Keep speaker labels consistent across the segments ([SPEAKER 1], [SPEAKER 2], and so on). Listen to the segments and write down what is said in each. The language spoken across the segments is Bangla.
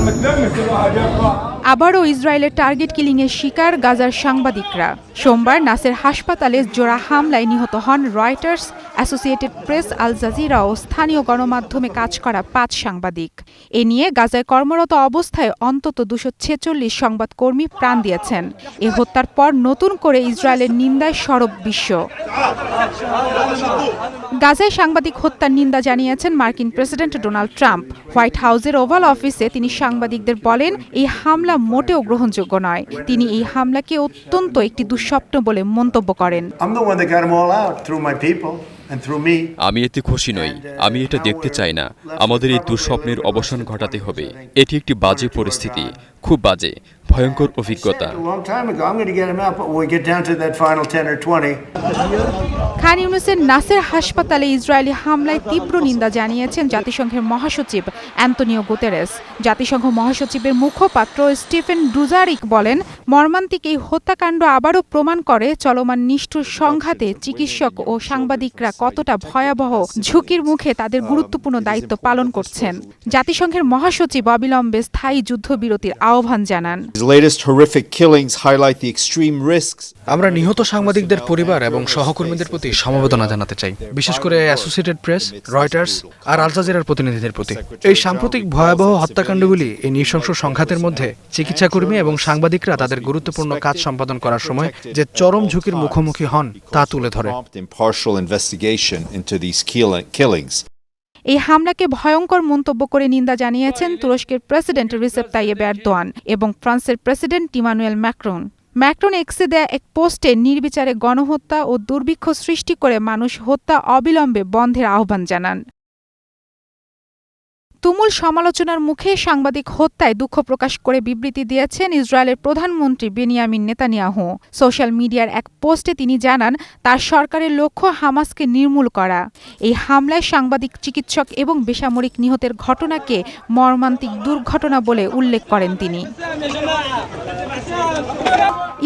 [SPEAKER 1] لما تلمس الواحد يرفع আবারও ইসরায়েলের টার্গেট কিলিংয়ের শিকার গাজার সাংবাদিকরা সোমবার নাসের হাসপাতালে জোড়া হামলায় নিহত হন Reuters Associated Press Al Jazeera ও স্থানীয় গণমাধ্যমে কাজ করা পাঁচ সাংবাদিক এ নিয়ে গাজায় কর্মরত অবস্থায় অন্তত দুশো ছেচল্লিশ সংবাদকর্মী প্রাণ দিয়েছেন এ হত্যার পর নতুন করে ইসরায়েলের নিন্দায় সরব বিশ্ব গাজায় সাংবাদিক হত্যার নিন্দা জানিয়েছেন মার্কিন প্রেসিডেন্ট ডোনাল্ড ট্রাম্প হোয়াইট হাউসের ওভাল অফিসে তিনি সাংবাদিকদের বলেন এই হামলা মোটেও গ্রহণযোগ্য নয় তিনি এই হামলাকে অত্যন্ত একটি দুঃস্বপ্ন বলে মন্তব্য করেন
[SPEAKER 2] আমি এতে খুশি নই আমি এটা দেখতে চাই না আমাদের এই দুঃস্বপ্নের অবসান ঘটাতে হবে এটি একটি বাজে পরিস্থিতি খুব বাজে ভয়ঙ্কর অভিজ্ঞতা
[SPEAKER 1] খান ইউনুসের নাসের হাসপাতালে ইসরায়েলি হামলায় তীব্র নিন্দা জানিয়েছেন জাতিসংঘের মহাসচিব অ্যান্তনিও গুতেরেস জাতিসংঘ মহাসচিবের মুখপাত্র স্টিফেন ডুজারিক বলেন মর্মান্তিক এই হত্যাকাণ্ড আবারও প্রমাণ করে চলমান নিষ্ঠুর সংঘাতে চিকিৎসক ও সাংবাদিকরা কতটা ভয়াবহ ঝুঁকির মুখে তাদের গুরুত্বপূর্ণ দায়িত্ব পালন করছেন জাতিসংঘের মহাসচিব অবিলম্বে স্থায়ী যুদ্ধবিরতির আহ্বান জানান
[SPEAKER 3] আমরা নিহত সাংবাদিকদের পরিবার এবং সহকর্মীদের প্রতি সমবেদনা জানাতে চাই বিশেষ করে অ্যাসোসিয়েটেড প্রেস রয়টার্স আর আলজাজিরার প্রতিনিধিদের প্রতি এই সাম্প্রতিক ভয়াবহ হত্যাকাণ্ডগুলি এই নৃশংস সংঘাতের মধ্যে চিকিৎসাকর্মী এবং সাংবাদিকরা তাদের তাদের গুরুত্বপূর্ণ কাজ সম্পাদন করার সময় যে চরম ঝুঁকির মুখোমুখি হন তা তুলে ধরে
[SPEAKER 1] এই হামলাকে ভয়ঙ্কর মন্তব্য করে নিন্দা জানিয়েছেন তুরস্কের প্রেসিডেন্ট রিসেপ তাইয়েব এরদোয়ান এবং ফ্রান্সের প্রেসিডেন্ট ইমানুয়েল ম্যাক্রন ম্যাক্রন এক্সে দেয়া এক পোস্টে নির্বিচারে গণহত্যা ও দুর্ভিক্ষ সৃষ্টি করে মানুষ হত্যা অবিলম্বে বন্ধের আহ্বান জানান তুমুল সমালোচনার মুখে সাংবাদিক হত্যায় দুঃখ প্রকাশ করে বিবৃতি দিয়েছেন ইসরায়েলের প্রধানমন্ত্রী বেনিয়ামিন নেতানিয়াহু সোশ্যাল মিডিয়ার এক পোস্টে তিনি জানান তার সরকারের লক্ষ্য হামাসকে নির্মূল করা এই হামলায় সাংবাদিক চিকিৎসক এবং বেসামরিক নিহতের ঘটনাকে মর্মান্তিক দুর্ঘটনা বলে উল্লেখ করেন তিনি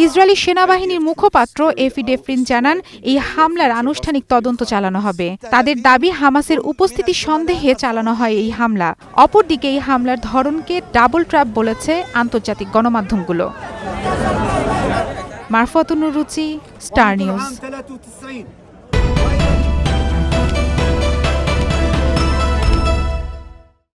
[SPEAKER 1] ইসরায়েলি সেনাবাহিনীর মুখপাত্র এফি ডেফরিন জানান এই হামলার আনুষ্ঠানিক তদন্ত চালানো হবে তাদের দাবি হামাসের উপস্থিতি সন্দেহে চালানো হয় এই হামলা অপরদিকে এই হামলার ধরনকে ডাবল ট্র্যাপ বলেছে আন্তর্জাতিক গণমাধ্যমগুলো মারফতুন রুচি স্টার নিউজ